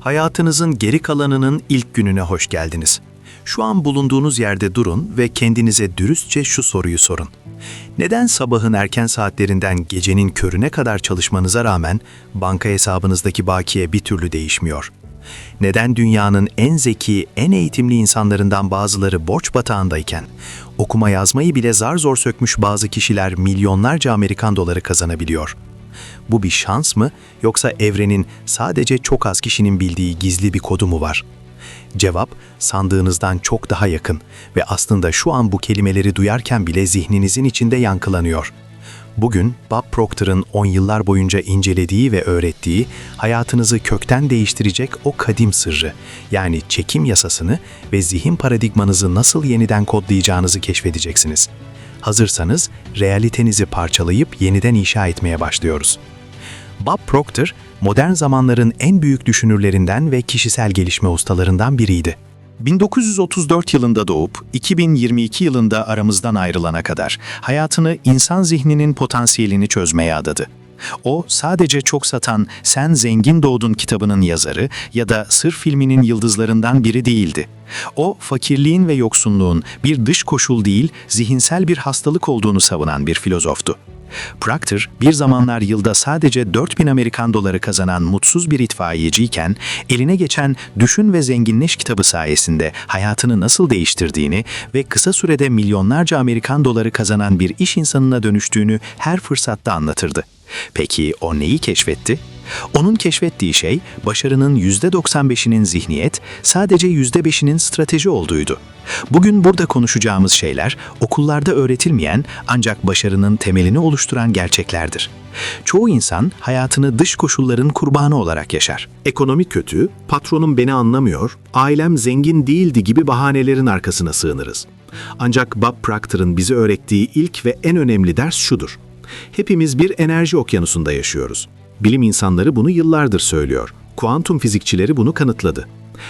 Hayatınızın geri kalanının ilk gününe hoş geldiniz. Şu an bulunduğunuz yerde durun ve kendinize dürüstçe şu soruyu sorun. Neden sabahın erken saatlerinden gecenin körüne kadar çalışmanıza rağmen banka hesabınızdaki bakiye bir türlü değişmiyor? Neden dünyanın en zeki, en eğitimli insanlarından bazıları borç batağındayken, okuma yazmayı bile zar zor sökmüş bazı kişiler milyonlarca Amerikan doları kazanabiliyor? Bu bir şans mı yoksa evrenin sadece çok az kişinin bildiği gizli bir kodu mu var? Cevap sandığınızdan çok daha yakın ve aslında şu an bu kelimeleri duyarken bile zihninizin içinde yankılanıyor. Bugün Bob Proctor'ın 10 yıllar boyunca incelediği ve öğrettiği hayatınızı kökten değiştirecek o kadim sırrı, yani çekim yasasını ve zihin paradigmanızı nasıl yeniden kodlayacağınızı keşfedeceksiniz. Hazırsanız realitenizi parçalayıp yeniden inşa etmeye başlıyoruz. Bob Proctor, modern zamanların en büyük düşünürlerinden ve kişisel gelişme ustalarından biriydi. 1934 yılında doğup 2022 yılında aramızdan ayrılana kadar hayatını insan zihninin potansiyelini çözmeye adadı. O sadece çok satan Sen Zengin Doğdun kitabının yazarı ya da Sır filminin yıldızlarından biri değildi. O fakirliğin ve yoksunluğun bir dış koşul değil, zihinsel bir hastalık olduğunu savunan bir filozoftu. Proctor, bir zamanlar yılda sadece 4000 Amerikan doları kazanan mutsuz bir itfaiyeciyken, eline geçen Düşün ve Zenginleş kitabı sayesinde hayatını nasıl değiştirdiğini ve kısa sürede milyonlarca Amerikan doları kazanan bir iş insanına dönüştüğünü her fırsatta anlatırdı. Peki o neyi keşfetti? Onun keşfettiği şey başarının %95'inin zihniyet, sadece %5'inin strateji olduğuydu. Bugün burada konuşacağımız şeyler okullarda öğretilmeyen ancak başarının temelini oluşturan gerçeklerdir. Çoğu insan hayatını dış koşulların kurbanı olarak yaşar. Ekonomi kötü, patronum beni anlamıyor, ailem zengin değildi gibi bahanelerin arkasına sığınırız. Ancak Bob Proctor'ın bize öğrettiği ilk ve en önemli ders şudur. Hepimiz bir enerji okyanusunda yaşıyoruz. Bilim insanları bunu yıllardır söylüyor. Kuantum fizikçileri bunu kanıtladı.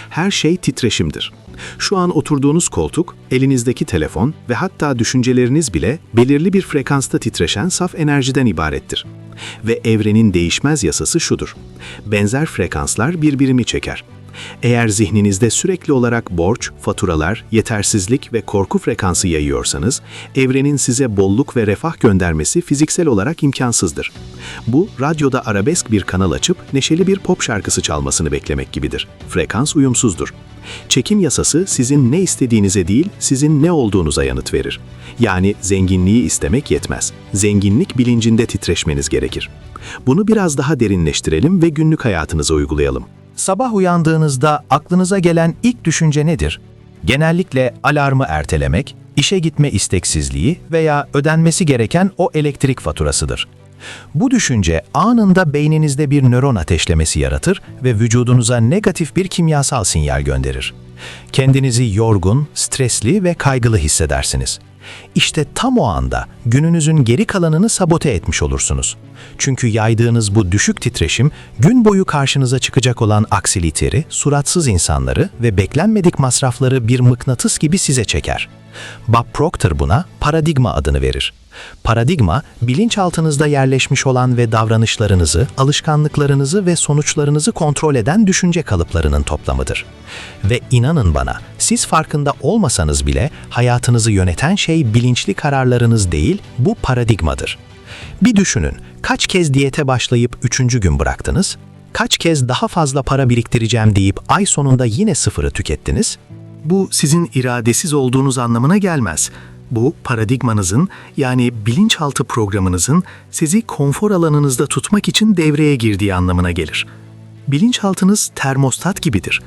Her şey titreşimdir. Şu an oturduğunuz koltuk, elinizdeki telefon ve hatta düşünceleriniz bile belirli bir frekansta titreşen saf enerjiden ibarettir. Ve evrenin değişmez yasası şudur. Benzer frekanslar birbirimi çeker. Eğer zihninizde sürekli olarak borç, faturalar, yetersizlik ve korku frekansı yayıyorsanız, evrenin size bolluk ve refah göndermesi fiziksel olarak imkansızdır. Bu, radyoda arabesk bir kanal açıp neşeli bir pop şarkısı çalmasını beklemek gibidir. Frekans uyumsuzdur. Çekim yasası sizin ne istediğinize değil, sizin ne olduğunuza yanıt verir. Yani zenginliği istemek yetmez. Zenginlik bilincinde titreşmeniz gerekir. Bunu biraz daha derinleştirelim ve günlük hayatınıza uygulayalım. Sabah uyandığınızda aklınıza gelen ilk düşünce nedir? Genellikle alarmı ertelemek, işe gitme isteksizliği veya ödenmesi gereken o elektrik faturasıdır. Bu düşünce anında beyninizde bir nöron ateşlemesi yaratır ve vücudunuza negatif bir kimyasal sinyal gönderir. Kendinizi yorgun, stresli ve kaygılı hissedersiniz. İşte tam o anda gününüzün geri kalanını sabote etmiş olursunuz. Çünkü yaydığınız bu düşük titreşim gün boyu karşınıza çıkacak olan aksiliteri, suratsız insanları ve beklenmedik masrafları bir mıknatıs gibi size çeker. Bob Proctor buna paradigma adını verir. Paradigma, bilinçaltınızda yerleşmiş olan ve davranışlarınızı, alışkanlıklarınızı ve sonuçlarınızı kontrol eden düşünce kalıplarının toplamıdır. Ve inanın bana, siz farkında olmasanız bile hayatınızı yöneten şey bilinçli kararlarınız değil, bu paradigmadır. Bir düşünün, kaç kez diyete başlayıp üçüncü gün bıraktınız? Kaç kez daha fazla para biriktireceğim deyip ay sonunda yine sıfırı tükettiniz? Bu sizin iradesiz olduğunuz anlamına gelmez. Bu paradigmanızın yani bilinçaltı programınızın sizi konfor alanınızda tutmak için devreye girdiği anlamına gelir. Bilinçaltınız termostat gibidir.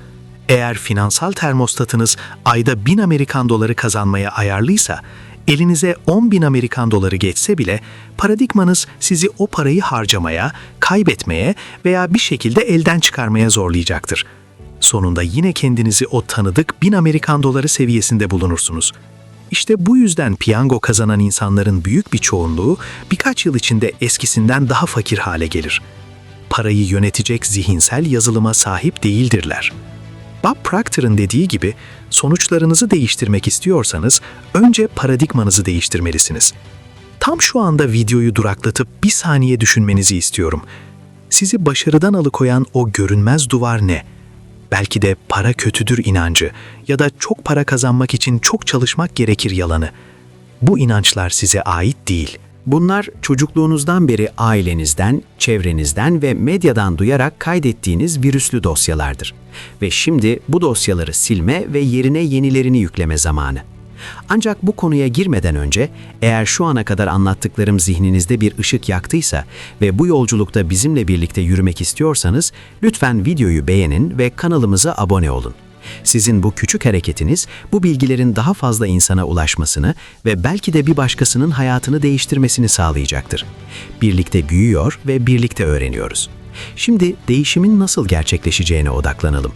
Eğer finansal termostatınız ayda 1000 Amerikan doları kazanmaya ayarlıysa, elinize 10 bin Amerikan doları geçse bile paradigmanız sizi o parayı harcamaya, kaybetmeye veya bir şekilde elden çıkarmaya zorlayacaktır. Sonunda yine kendinizi o tanıdık 1000 Amerikan doları seviyesinde bulunursunuz. İşte bu yüzden piyango kazanan insanların büyük bir çoğunluğu birkaç yıl içinde eskisinden daha fakir hale gelir. Parayı yönetecek zihinsel yazılıma sahip değildirler. Bob Proctor'ın dediği gibi sonuçlarınızı değiştirmek istiyorsanız önce paradigmanızı değiştirmelisiniz. Tam şu anda videoyu duraklatıp bir saniye düşünmenizi istiyorum. Sizi başarıdan alıkoyan o görünmez duvar ne? Belki de para kötüdür inancı ya da çok para kazanmak için çok çalışmak gerekir yalanı. Bu inançlar size ait değil. Bunlar çocukluğunuzdan beri ailenizden, çevrenizden ve medyadan duyarak kaydettiğiniz virüslü dosyalardır. Ve şimdi bu dosyaları silme ve yerine yenilerini yükleme zamanı. Ancak bu konuya girmeden önce eğer şu ana kadar anlattıklarım zihninizde bir ışık yaktıysa ve bu yolculukta bizimle birlikte yürümek istiyorsanız lütfen videoyu beğenin ve kanalımıza abone olun. Sizin bu küçük hareketiniz bu bilgilerin daha fazla insana ulaşmasını ve belki de bir başkasının hayatını değiştirmesini sağlayacaktır. Birlikte büyüyor ve birlikte öğreniyoruz. Şimdi değişimin nasıl gerçekleşeceğine odaklanalım.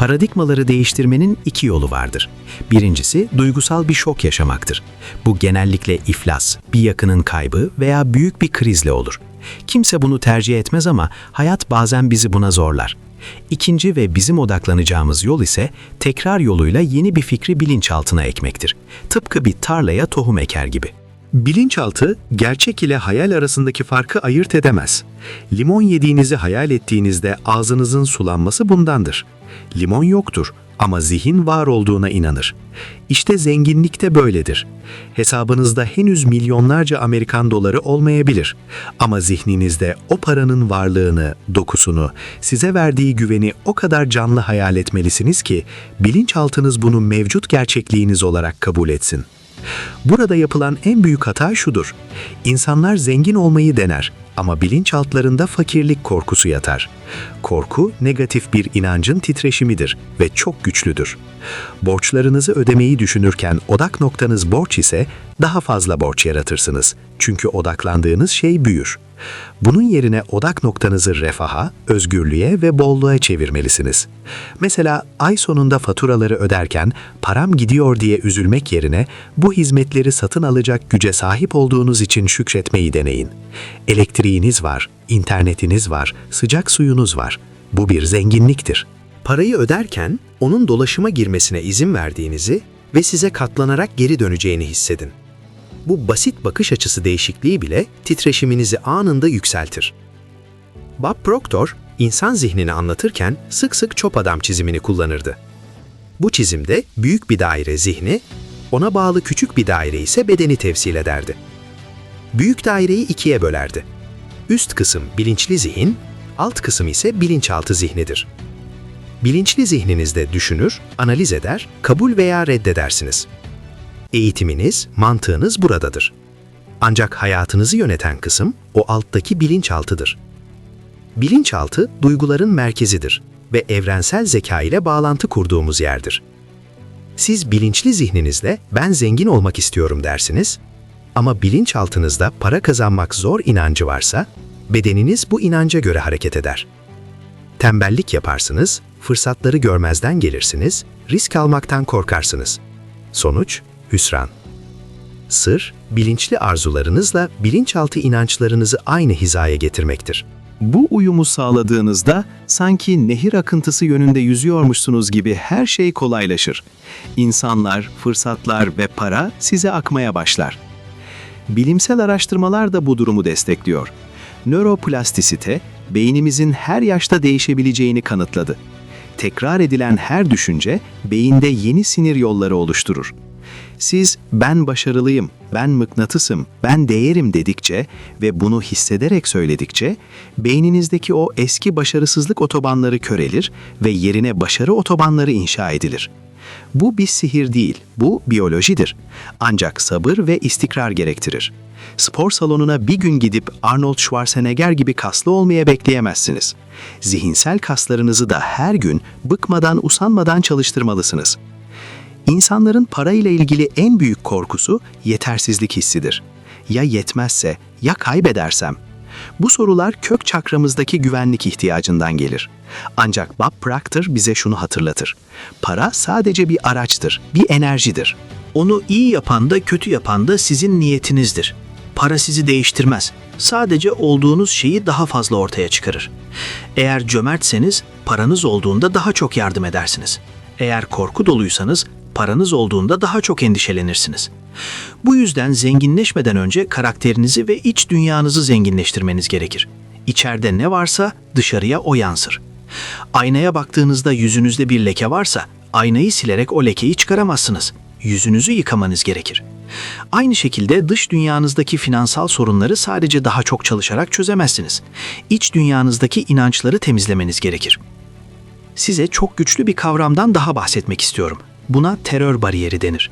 Paradigmaları değiştirmenin iki yolu vardır. Birincisi duygusal bir şok yaşamaktır. Bu genellikle iflas, bir yakının kaybı veya büyük bir krizle olur. Kimse bunu tercih etmez ama hayat bazen bizi buna zorlar. İkinci ve bizim odaklanacağımız yol ise tekrar yoluyla yeni bir fikri bilinçaltına ekmektir. Tıpkı bir tarlaya tohum eker gibi. Bilinçaltı, gerçek ile hayal arasındaki farkı ayırt edemez. Limon yediğinizi hayal ettiğinizde ağzınızın sulanması bundandır. Limon yoktur ama zihin var olduğuna inanır. İşte zenginlik de böyledir. Hesabınızda henüz milyonlarca Amerikan doları olmayabilir ama zihninizde o paranın varlığını, dokusunu, size verdiği güveni o kadar canlı hayal etmelisiniz ki bilinçaltınız bunu mevcut gerçekliğiniz olarak kabul etsin. Burada yapılan en büyük hata şudur. İnsanlar zengin olmayı dener ama bilinçaltlarında fakirlik korkusu yatar. Korku negatif bir inancın titreşimidir ve çok güçlüdür. Borçlarınızı ödemeyi düşünürken odak noktanız borç ise daha fazla borç yaratırsınız. Çünkü odaklandığınız şey büyür. Bunun yerine odak noktanızı refaha, özgürlüğe ve bolluğa çevirmelisiniz. Mesela ay sonunda faturaları öderken param gidiyor diye üzülmek yerine bu hizmetleri satın alacak güce sahip olduğunuz için şükretmeyi deneyin. Elektriğiniz var, internetiniz var, sıcak suyunuz var. Bu bir zenginliktir. Parayı öderken onun dolaşıma girmesine izin verdiğinizi ve size katlanarak geri döneceğini hissedin. Bu basit bakış açısı değişikliği bile titreşiminizi anında yükseltir. Bob Proctor, insan zihnini anlatırken sık sık çöp adam çizimini kullanırdı. Bu çizimde büyük bir daire zihni, ona bağlı küçük bir daire ise bedeni temsil ederdi. Büyük daireyi ikiye bölerdi. Üst kısım bilinçli zihin, alt kısım ise bilinçaltı zihnidir. Bilinçli zihninizde düşünür, analiz eder, kabul veya reddedersiniz. Eğitiminiz, mantığınız buradadır. Ancak hayatınızı yöneten kısım o alttaki bilinçaltıdır. Bilinçaltı duyguların merkezidir ve evrensel zeka ile bağlantı kurduğumuz yerdir. Siz bilinçli zihninizle ben zengin olmak istiyorum dersiniz ama bilinçaltınızda para kazanmak zor inancı varsa bedeniniz bu inanca göre hareket eder. Tembellik yaparsınız, fırsatları görmezden gelirsiniz, risk almaktan korkarsınız. Sonuç, hüsran. Sır, bilinçli arzularınızla bilinçaltı inançlarınızı aynı hizaya getirmektir. Bu uyumu sağladığınızda sanki nehir akıntısı yönünde yüzüyormuşsunuz gibi her şey kolaylaşır. İnsanlar, fırsatlar ve para size akmaya başlar. Bilimsel araştırmalar da bu durumu destekliyor. Nöroplastisite, beynimizin her yaşta değişebileceğini kanıtladı. Tekrar edilen her düşünce beyinde yeni sinir yolları oluşturur. Siz ben başarılıyım, ben mıknatısım, ben değerim dedikçe ve bunu hissederek söyledikçe beyninizdeki o eski başarısızlık otobanları körelir ve yerine başarı otobanları inşa edilir. Bu bir sihir değil, bu biyolojidir. Ancak sabır ve istikrar gerektirir. Spor salonuna bir gün gidip Arnold Schwarzenegger gibi kaslı olmaya bekleyemezsiniz. Zihinsel kaslarınızı da her gün bıkmadan usanmadan çalıştırmalısınız. İnsanların para ile ilgili en büyük korkusu yetersizlik hissidir. Ya yetmezse, ya kaybedersem? Bu sorular kök çakramızdaki güvenlik ihtiyacından gelir. Ancak Bob Proctor bize şunu hatırlatır. Para sadece bir araçtır, bir enerjidir. Onu iyi yapan da kötü yapan da sizin niyetinizdir. Para sizi değiştirmez. Sadece olduğunuz şeyi daha fazla ortaya çıkarır. Eğer cömertseniz paranız olduğunda daha çok yardım edersiniz. Eğer korku doluysanız paranız olduğunda daha çok endişelenirsiniz. Bu yüzden zenginleşmeden önce karakterinizi ve iç dünyanızı zenginleştirmeniz gerekir. İçeride ne varsa dışarıya o yansır. Aynaya baktığınızda yüzünüzde bir leke varsa aynayı silerek o lekeyi çıkaramazsınız. Yüzünüzü yıkamanız gerekir. Aynı şekilde dış dünyanızdaki finansal sorunları sadece daha çok çalışarak çözemezsiniz. İç dünyanızdaki inançları temizlemeniz gerekir. Size çok güçlü bir kavramdan daha bahsetmek istiyorum. Buna terör bariyeri denir.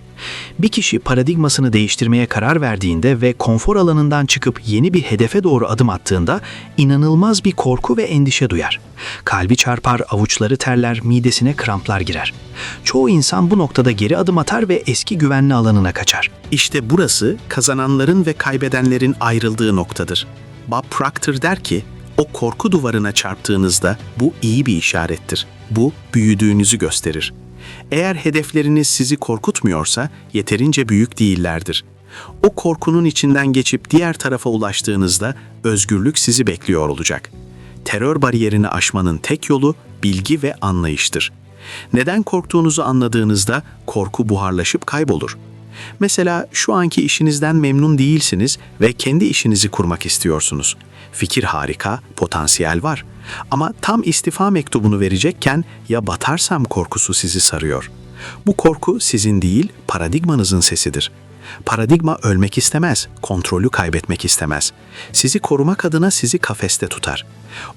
Bir kişi paradigmasını değiştirmeye karar verdiğinde ve konfor alanından çıkıp yeni bir hedefe doğru adım attığında inanılmaz bir korku ve endişe duyar. Kalbi çarpar, avuçları terler, midesine kramplar girer. Çoğu insan bu noktada geri adım atar ve eski güvenli alanına kaçar. İşte burası kazananların ve kaybedenlerin ayrıldığı noktadır. Bob Proctor der ki, o korku duvarına çarptığınızda bu iyi bir işarettir. Bu büyüdüğünüzü gösterir. Eğer hedefleriniz sizi korkutmuyorsa yeterince büyük değillerdir. O korkunun içinden geçip diğer tarafa ulaştığınızda özgürlük sizi bekliyor olacak. Terör bariyerini aşmanın tek yolu bilgi ve anlayıştır. Neden korktuğunuzu anladığınızda korku buharlaşıp kaybolur. Mesela şu anki işinizden memnun değilsiniz ve kendi işinizi kurmak istiyorsunuz. Fikir harika, potansiyel var. Ama tam istifa mektubunu verecekken ya batarsam korkusu sizi sarıyor. Bu korku sizin değil, paradigmanızın sesidir. Paradigma ölmek istemez, kontrolü kaybetmek istemez. Sizi korumak adına sizi kafeste tutar.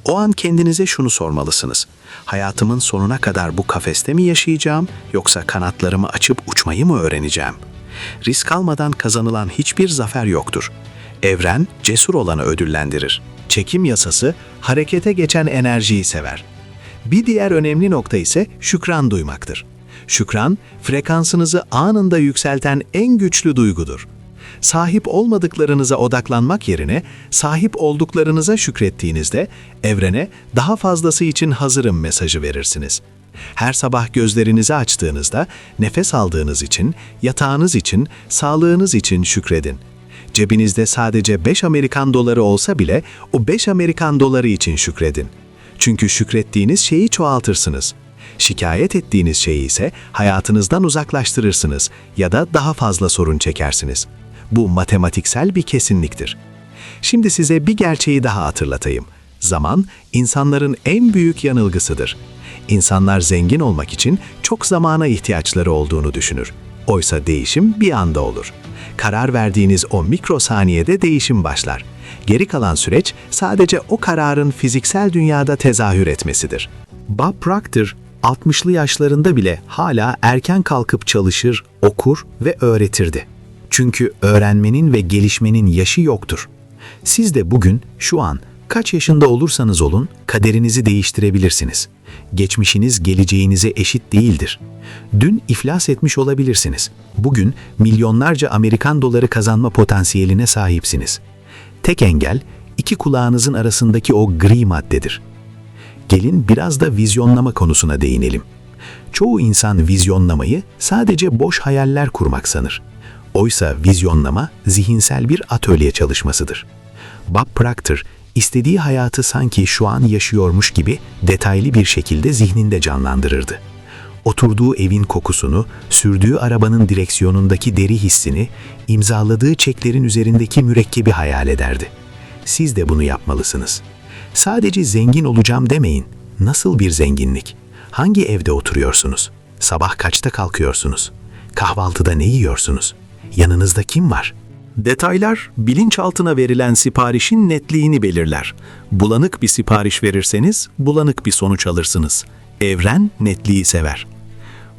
O an kendinize şunu sormalısınız. Hayatımın sonuna kadar bu kafeste mi yaşayacağım yoksa kanatlarımı açıp uçmayı mı öğreneceğim? Risk almadan kazanılan hiçbir zafer yoktur. Evren cesur olanı ödüllendirir. Çekim yasası harekete geçen enerjiyi sever. Bir diğer önemli nokta ise şükran duymaktır. Şükran, frekansınızı anında yükselten en güçlü duygudur. Sahip olmadıklarınıza odaklanmak yerine sahip olduklarınıza şükrettiğinizde evrene daha fazlası için hazırım mesajı verirsiniz. Her sabah gözlerinizi açtığınızda nefes aldığınız için, yatağınız için, sağlığınız için şükredin. Cebinizde sadece 5 Amerikan doları olsa bile o 5 Amerikan doları için şükredin. Çünkü şükrettiğiniz şeyi çoğaltırsınız. Şikayet ettiğiniz şeyi ise hayatınızdan uzaklaştırırsınız ya da daha fazla sorun çekersiniz. Bu matematiksel bir kesinliktir. Şimdi size bir gerçeği daha hatırlatayım. Zaman insanların en büyük yanılgısıdır. İnsanlar zengin olmak için çok zamana ihtiyaçları olduğunu düşünür. Oysa değişim bir anda olur. Karar verdiğiniz o mikrosaniyede değişim başlar. Geri kalan süreç sadece o kararın fiziksel dünyada tezahür etmesidir. Bob Proctor 60'lı yaşlarında bile hala erken kalkıp çalışır, okur ve öğretirdi. Çünkü öğrenmenin ve gelişmenin yaşı yoktur. Siz de bugün, şu an, kaç yaşında olursanız olun kaderinizi değiştirebilirsiniz. Geçmişiniz geleceğinize eşit değildir. Dün iflas etmiş olabilirsiniz. Bugün milyonlarca Amerikan doları kazanma potansiyeline sahipsiniz. Tek engel iki kulağınızın arasındaki o gri maddedir. Gelin biraz da vizyonlama konusuna değinelim. Çoğu insan vizyonlamayı sadece boş hayaller kurmak sanır. Oysa vizyonlama zihinsel bir atölye çalışmasıdır. Bob Proctor, istediği hayatı sanki şu an yaşıyormuş gibi detaylı bir şekilde zihninde canlandırırdı. Oturduğu evin kokusunu, sürdüğü arabanın direksiyonundaki deri hissini, imzaladığı çeklerin üzerindeki mürekkebi hayal ederdi. Siz de bunu yapmalısınız. Sadece zengin olacağım demeyin. Nasıl bir zenginlik? Hangi evde oturuyorsunuz? Sabah kaçta kalkıyorsunuz? Kahvaltıda ne yiyorsunuz? Yanınızda kim var? Detaylar bilinçaltına verilen siparişin netliğini belirler. Bulanık bir sipariş verirseniz bulanık bir sonuç alırsınız. Evren netliği sever.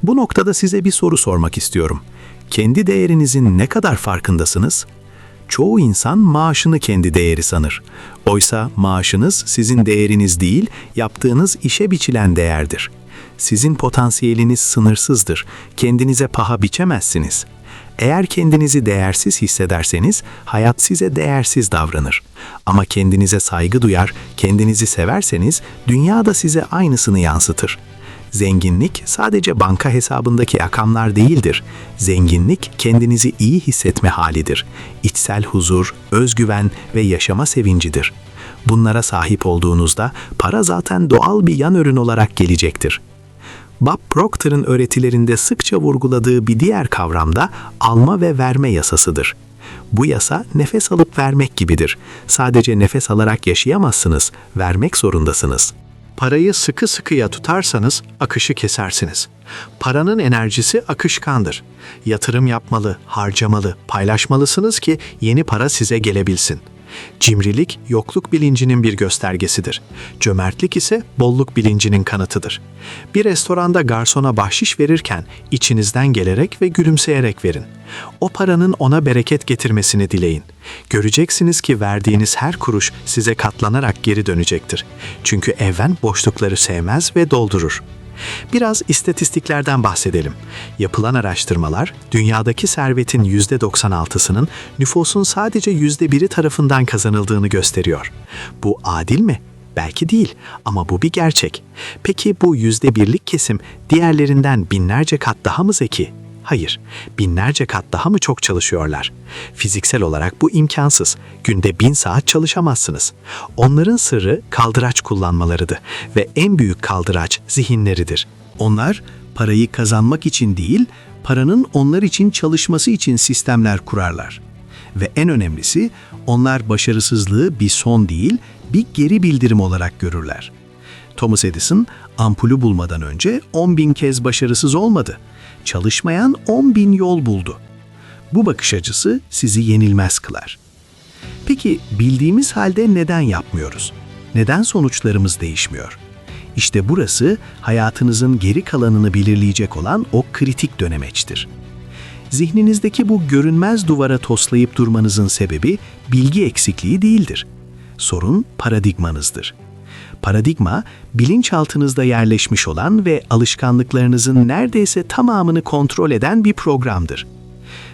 Bu noktada size bir soru sormak istiyorum. Kendi değerinizin ne kadar farkındasınız? Çoğu insan maaşını kendi değeri sanır. Oysa maaşınız sizin değeriniz değil, yaptığınız işe biçilen değerdir. Sizin potansiyeliniz sınırsızdır. Kendinize paha biçemezsiniz. Eğer kendinizi değersiz hissederseniz hayat size değersiz davranır. Ama kendinize saygı duyar, kendinizi severseniz dünya da size aynısını yansıtır. Zenginlik sadece banka hesabındaki rakamlar değildir. Zenginlik kendinizi iyi hissetme halidir. İçsel huzur, özgüven ve yaşama sevincidir. Bunlara sahip olduğunuzda para zaten doğal bir yan ürün olarak gelecektir. Bob Proctor'ın öğretilerinde sıkça vurguladığı bir diğer kavram da alma ve verme yasasıdır. Bu yasa nefes alıp vermek gibidir. Sadece nefes alarak yaşayamazsınız, vermek zorundasınız. Parayı sıkı sıkıya tutarsanız akışı kesersiniz. Paranın enerjisi akışkandır. Yatırım yapmalı, harcamalı, paylaşmalısınız ki yeni para size gelebilsin. Cimrilik yokluk bilincinin bir göstergesidir. Cömertlik ise bolluk bilincinin kanıtıdır. Bir restoranda garsona bahşiş verirken içinizden gelerek ve gülümseyerek verin. O paranın ona bereket getirmesini dileyin. Göreceksiniz ki verdiğiniz her kuruş size katlanarak geri dönecektir. Çünkü evren boşlukları sevmez ve doldurur. Biraz istatistiklerden bahsedelim. Yapılan araştırmalar, dünyadaki servetin %96'sının nüfusun sadece %1'i tarafından kazanıldığını gösteriyor. Bu adil mi? Belki değil ama bu bir gerçek. Peki bu %1'lik kesim diğerlerinden binlerce kat daha mı zeki? Hayır, binlerce kat daha mı çok çalışıyorlar? Fiziksel olarak bu imkansız. Günde bin saat çalışamazsınız. Onların sırrı kaldıraç kullanmalarıdır ve en büyük kaldıraç zihinleridir. Onlar parayı kazanmak için değil, paranın onlar için çalışması için sistemler kurarlar. Ve en önemlisi, onlar başarısızlığı bir son değil, bir geri bildirim olarak görürler. Thomas Edison ampulü bulmadan önce 10 bin kez başarısız olmadı. Çalışmayan 10 bin yol buldu. Bu bakış açısı sizi yenilmez kılar. Peki bildiğimiz halde neden yapmıyoruz? Neden sonuçlarımız değişmiyor? İşte burası hayatınızın geri kalanını belirleyecek olan o kritik dönemeçtir. Zihninizdeki bu görünmez duvara toslayıp durmanızın sebebi bilgi eksikliği değildir. Sorun paradigmanızdır. Paradigma, bilinçaltınızda yerleşmiş olan ve alışkanlıklarınızın neredeyse tamamını kontrol eden bir programdır.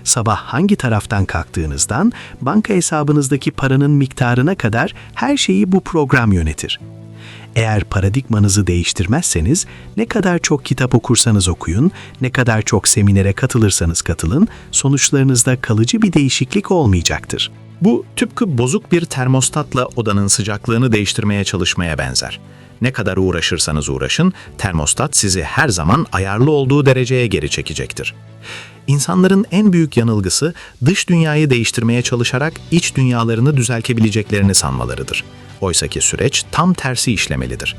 Sabah hangi taraftan kalktığınızdan banka hesabınızdaki paranın miktarına kadar her şeyi bu program yönetir. Eğer paradigmanızı değiştirmezseniz ne kadar çok kitap okursanız okuyun, ne kadar çok seminere katılırsanız katılın, sonuçlarınızda kalıcı bir değişiklik olmayacaktır. Bu tıpkı bozuk bir termostatla odanın sıcaklığını değiştirmeye çalışmaya benzer. Ne kadar uğraşırsanız uğraşın, termostat sizi her zaman ayarlı olduğu dereceye geri çekecektir. İnsanların en büyük yanılgısı dış dünyayı değiştirmeye çalışarak iç dünyalarını düzeltebileceklerini sanmalarıdır. Oysaki süreç tam tersi işlemelidir.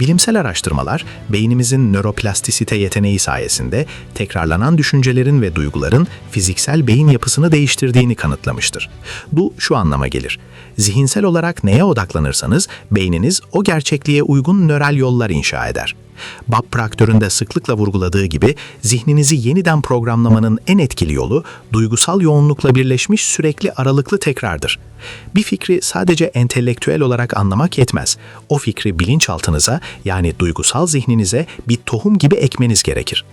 Bilimsel araştırmalar, beynimizin nöroplastisite yeteneği sayesinde tekrarlanan düşüncelerin ve duyguların fiziksel beyin yapısını değiştirdiğini kanıtlamıştır. Bu şu anlama gelir. Zihinsel olarak neye odaklanırsanız beyniniz o gerçekliğe uygun nöral yollar inşa eder. Bob Proctor'un da sıklıkla vurguladığı gibi zihninizi yeniden programlamanın en etkili yolu duygusal yoğunlukla birleşmiş sürekli aralıklı tekrardır. Bir fikri sadece entelektüel olarak anlamak yetmez. O fikri bilinçaltınıza yani duygusal zihninize bir tohum gibi ekmeniz gerekir.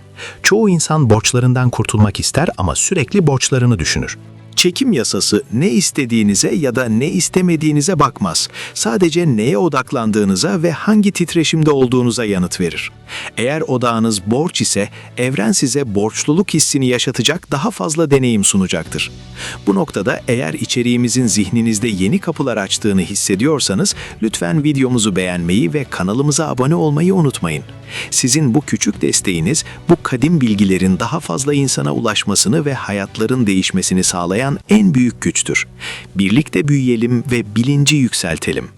Çoğu insan borçlarından kurtulmak ister ama sürekli borçlarını düşünür. Çekim yasası ne istediğinize ya da ne istemediğinize bakmaz. Sadece neye odaklandığınıza ve hangi titreşimde olduğunuza yanıt verir. Eğer odağınız borç ise evren size borçluluk hissini yaşatacak daha fazla deneyim sunacaktır. Bu noktada eğer içeriğimizin zihninizde yeni kapılar açtığını hissediyorsanız lütfen videomuzu beğenmeyi ve kanalımıza abone olmayı unutmayın. Sizin bu küçük desteğiniz bu kadim bilgilerin daha fazla insana ulaşmasını ve hayatların değişmesini sağlayan en büyük güçtür. Birlikte büyüyelim ve bilinci yükseltelim.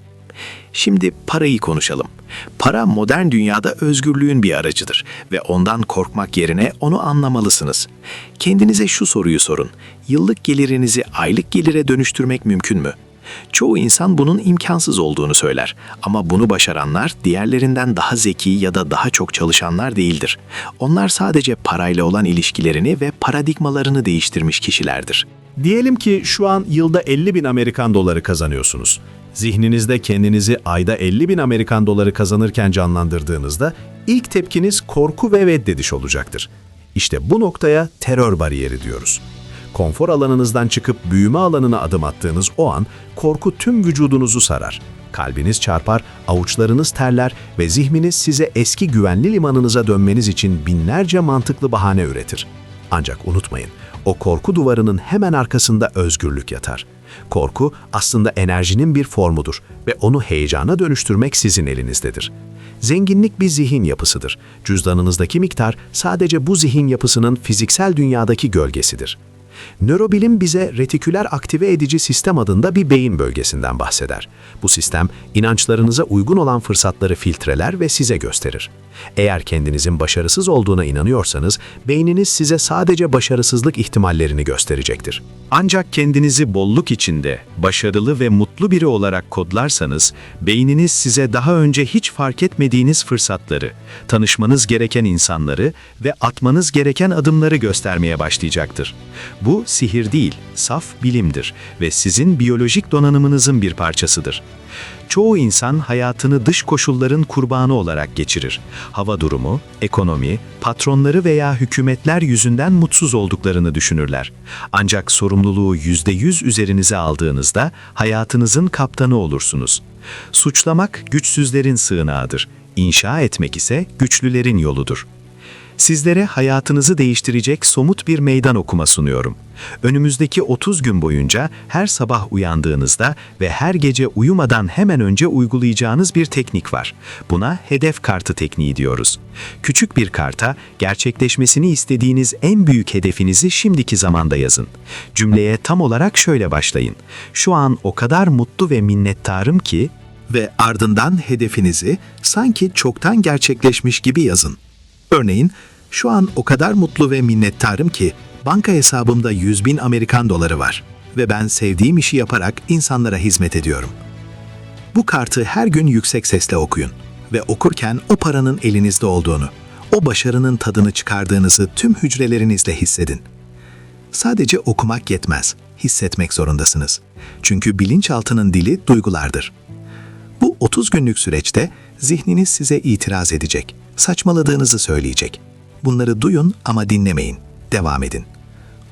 Şimdi parayı konuşalım. Para modern dünyada özgürlüğün bir aracıdır ve ondan korkmak yerine onu anlamalısınız. Kendinize şu soruyu sorun. Yıllık gelirinizi aylık gelire dönüştürmek mümkün mü? Çoğu insan bunun imkansız olduğunu söyler ama bunu başaranlar diğerlerinden daha zeki ya da daha çok çalışanlar değildir. Onlar sadece parayla olan ilişkilerini ve paradigmalarını değiştirmiş kişilerdir. Diyelim ki şu an yılda 50 bin Amerikan doları kazanıyorsunuz. Zihninizde kendinizi ayda 50 bin Amerikan doları kazanırken canlandırdığınızda ilk tepkiniz korku ve reddediş olacaktır. İşte bu noktaya terör bariyeri diyoruz. Konfor alanınızdan çıkıp büyüme alanına adım attığınız o an korku tüm vücudunuzu sarar. Kalbiniz çarpar, avuçlarınız terler ve zihniniz size eski güvenli limanınıza dönmeniz için binlerce mantıklı bahane üretir. Ancak unutmayın, o korku duvarının hemen arkasında özgürlük yatar. Korku aslında enerjinin bir formudur ve onu heyecana dönüştürmek sizin elinizdedir. Zenginlik bir zihin yapısıdır. Cüzdanınızdaki miktar sadece bu zihin yapısının fiziksel dünyadaki gölgesidir. Nörobilim bize retiküler aktive edici sistem adında bir beyin bölgesinden bahseder. Bu sistem inançlarınıza uygun olan fırsatları filtreler ve size gösterir. Eğer kendinizin başarısız olduğuna inanıyorsanız beyniniz size sadece başarısızlık ihtimallerini gösterecektir. Ancak kendinizi bolluk içinde, başarılı ve mutlu biri olarak kodlarsanız, beyniniz size daha önce hiç fark etmediğiniz fırsatları, tanışmanız gereken insanları ve atmanız gereken adımları göstermeye başlayacaktır. Bu sihir değil, saf bilimdir ve sizin biyolojik donanımınızın bir parçasıdır. Çoğu insan hayatını dış koşulların kurbanı olarak geçirir. Hava durumu, ekonomi, patronları veya hükümetler yüzünden mutsuz olduklarını düşünürler. Ancak sorumluluğu %100 üzerinize aldığınızda hayatınızın kaptanı olursunuz. Suçlamak güçsüzlerin sığınağıdır. İnşa etmek ise güçlülerin yoludur. Sizlere hayatınızı değiştirecek somut bir meydan okuma sunuyorum. Önümüzdeki 30 gün boyunca her sabah uyandığınızda ve her gece uyumadan hemen önce uygulayacağınız bir teknik var. Buna hedef kartı tekniği diyoruz. Küçük bir karta gerçekleşmesini istediğiniz en büyük hedefinizi şimdiki zamanda yazın. Cümleye tam olarak şöyle başlayın. Şu an o kadar mutlu ve minnettarım ki Ve ardından hedefinizi sanki çoktan gerçekleşmiş gibi yazın. Örneğin, şu an o kadar mutlu ve minnettarım ki banka hesabımda 100 bin Amerikan doları var ve ben sevdiğim işi yaparak insanlara hizmet ediyorum. Bu kartı her gün yüksek sesle okuyun ve okurken o paranın elinizde olduğunu, o başarının tadını çıkardığınızı tüm hücrelerinizle hissedin. Sadece okumak yetmez, hissetmek zorundasınız. Çünkü bilinçaltının dili duygulardır. Bu 30 günlük süreçte zihniniz size itiraz edecek, saçmaladığınızı söyleyecek. Bunları duyun ama dinlemeyin, devam edin.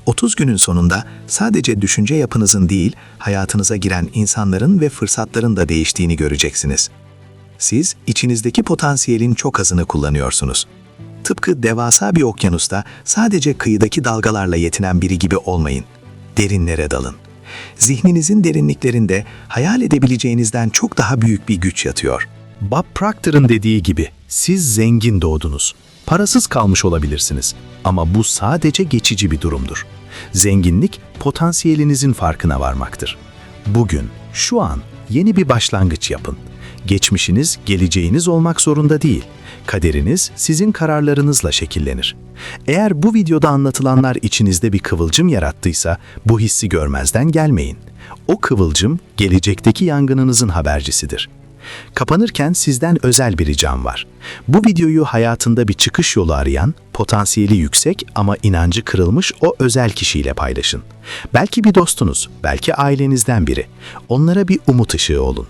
30 günün sonunda sadece düşünce yapınızın değil, hayatınıza giren insanların ve fırsatların da değiştiğini göreceksiniz. Siz içinizdeki potansiyelin çok azını kullanıyorsunuz. Tıpkı devasa bir okyanusta sadece kıyıdaki dalgalarla yetinen biri gibi olmayın. Derinlere dalın. Zihninizin derinliklerinde hayal edebileceğinizden çok daha büyük bir güç yatıyor. Bob Proctor'ın dediği gibi siz zengin doğdunuz. Parasız kalmış olabilirsiniz ama bu sadece geçici bir durumdur. Zenginlik potansiyelinizin farkına varmaktır. Bugün, şu an yeni bir başlangıç yapın. Geçmişiniz geleceğiniz olmak zorunda değil. Kaderiniz sizin kararlarınızla şekillenir. Eğer bu videoda anlatılanlar içinizde bir kıvılcım yarattıysa bu hissi görmezden gelmeyin. O kıvılcım gelecekteki yangınınızın habercisidir. Kapanırken sizden özel bir ricam var. Bu videoyu hayatında bir çıkış yolu arayan, potansiyeli yüksek ama inancı kırılmış o özel kişiyle paylaşın. Belki bir dostunuz, belki ailenizden biri. Onlara bir umut ışığı olun.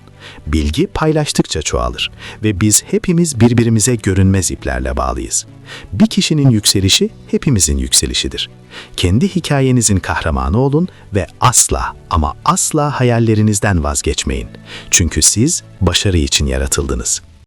Bilgi paylaştıkça çoğalır ve biz hepimiz birbirimize görünmez iplerle bağlıyız. Bir kişinin yükselişi hepimizin yükselişidir. Kendi hikayenizin kahramanı olun ve asla ama asla hayallerinizden vazgeçmeyin. Çünkü siz başarı için yaratıldınız.